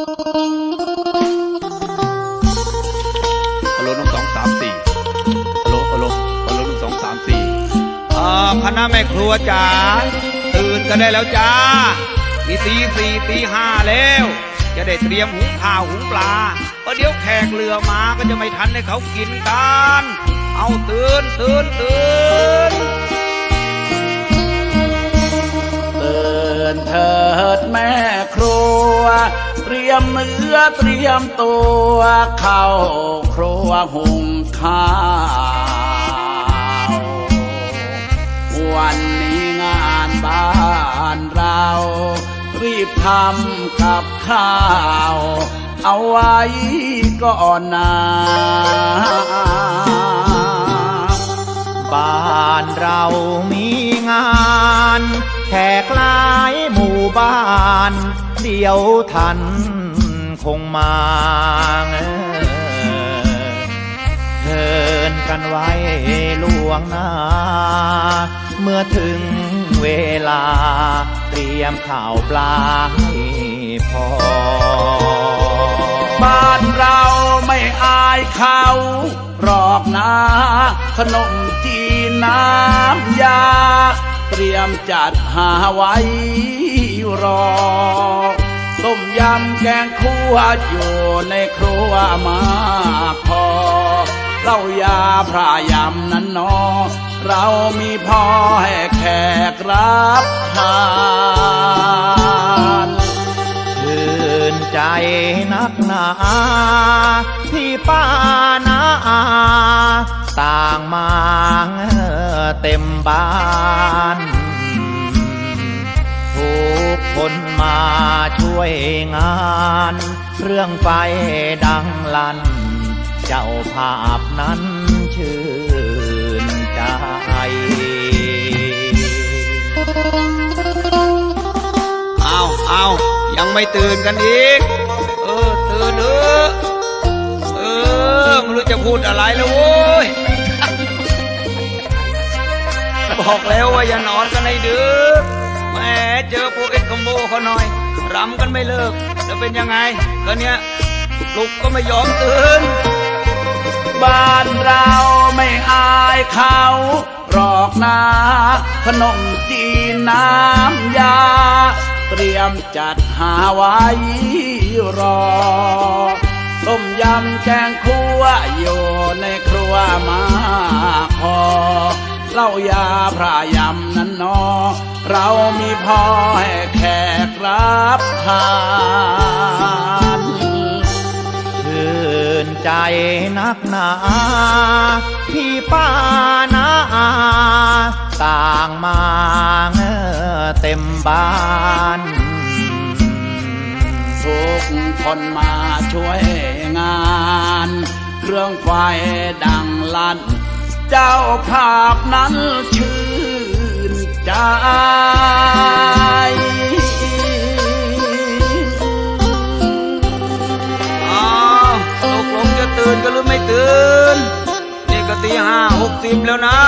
ฮัลโหลหนึ่งสองสามสี่ฮัลโหลฮัลโหลฮัลโหลหนึ่งสองสามสี่อ่าคณะแม่ครัวจ๋าตื่นกันได้แล้วจ้านี่ตีสี่ตีห้าแล้ว จะได้เตรียมหุงข้าวหุงปลาเพราะเดี๋ยวแขกเรือมาก็จะไม่ทันให้เขากินกัน เอาตื่นตื่นตื่นตื่นเถิดแม่ครัวเตรียมเนื้อเตรียมตัวเข้าครัวหุงข้าววันนี้งานบ้านเรา รีบทำกับข้าว เอาไว้ก่อนนะบ้านเรามี แขกหลายหมู่บ้าน เดียวท่านคงมาเชิญกันไว้ล่วงหน้า เมื่อถึงเวลา เตรียมข่าวปลาให้พอ บ้านเราไม่อายเขาหรอกนะ ขนมจีนน้ำยา เตรียมจัดหาไว้รอ ต้มยำแกงคั่วอยู่ในครัวมาพอเล้ายาพระยำนั้นนอ เรามีพอให้แขกรับทานชื่นใจนักหนา ป้านาอาต่างมาเต็มบ้านทุกคนมาช่วยงาน เรื่องไฟดังลัน เจ้าภาพนั้นชื่นใจเอาเอายังไม่ตื่นกันอีก เออ ตื่นเถอะเอ จะพูดอะไรแล้วโว้ย บอกแล้วว่าอย่านอนกันให้ดึกแหมเจอพวกเอ็ดคอมโบเขาหน่อยรำกันไม่เลิกจะเป็นยังไงก็เนี้ยลุกก็ไม่ยอมตื่น บ้านเราไม่อายเขาหรอกนะขนมจีนน้ำยา เตรียมจัดหาไว้รอต้มยำแกงคั่ อยู่ในครัวมาพอเล้ายาพระยำนั้นนอ เรามีพอให้แขกรับทานชื่นใจนักหนาพี่ป้านาอาต่างมาเต็มบ้านทุกคนมาช่วยงาน รื่องไฟดังลั่น เจ้าภาพนั้นชื่นใจอ้าวตกลงจะตื่นกันหรือไม่ตื่น นี่ก็ตีห้าหกสิบแล้วนะ